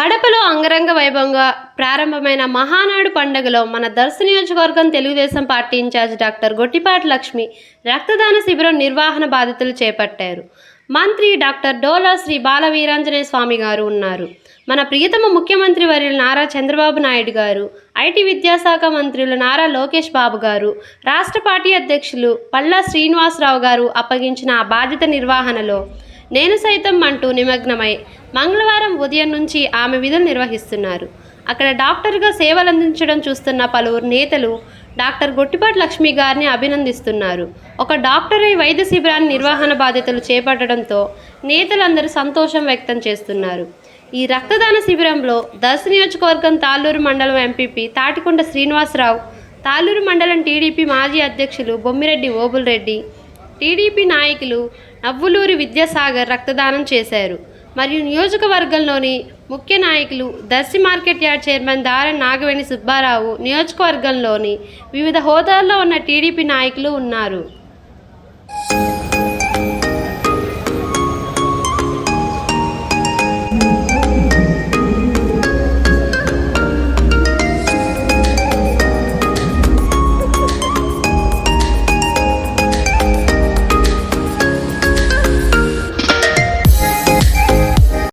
కడపలో అంగరంగ వైభవంగా ప్రారంభమైన మహానాడు పండుగలో మన దర్శ నియోజకవర్గం Telugu Desam party incharge doctor Gottipati Lakshmi రక్తదాన శిబిరం నిర్వహణ బాధ్యతలు చేపట్టారు. మంత్రి డాక్టర్ డోలా శ్రీ బాల వీరాంజనేయ స్వామి గారు ఉన్నారు. మన ప్రియతమ ముఖ్యమంత్రి వర్యులు నారా చంద్రబాబు నాయుడు గారు ఐటీ విద్యాశాఖ మంత్రులు నారా లోకేష్ బాబు గారు రాష్ట్ర పార్టీ అధ్యక్షులు పల్లా శ్రీనివాసరావు గారు అప్పగించిన ఆ బాధ్యత నిర్వహణలో నేను సైతం అంటూ నిమగ్నమై మంగళవారం ఉదయం నుంచి ఆమె విధులు నిర్వహిస్తున్నారు. అక్కడ డాక్టర్గా సేవలు అందించడం చూస్తున్న పలువురు నేతలు డాక్టర్ గొట్టిపాటి లక్ష్మి గారిని అభినందిస్తున్నారు. ఒక డాక్టర్ వైద్య శిబిరాన్ని నిర్వహణ బాధ్యతలు చేపట్టడంతో నేతలందరూ సంతోషం వ్యక్తం చేస్తున్నారు. ఈ రక్తదాన శిబిరంలో దర్శ నియోజకవర్గం తాళ్ళూరు మండలం ఎంపీపీ తాటికొండ శ్రీనివాసరావు తాళ్ళూరు మండలం టీడీపీ మాజీ అధ్యక్షులు బొమ్మిరెడ్డి ఓబుల్రెడ్డి టీడీపీ నాయకులు నవ్వులూరి విద్యాసాగర్ రక్తదానం చేశారు. మరియు నియోజకవర్గంలోని ముఖ్య నాయకులు దర్శి మార్కెట్ యార్డ్ చైర్మన్ దారన్ నాగవేణి సుబ్బారావు నియోజకవర్గంలోని వివిధ హోదాల్లో ఉన్న టీడీపీ నాయకులు ఉన్నారు.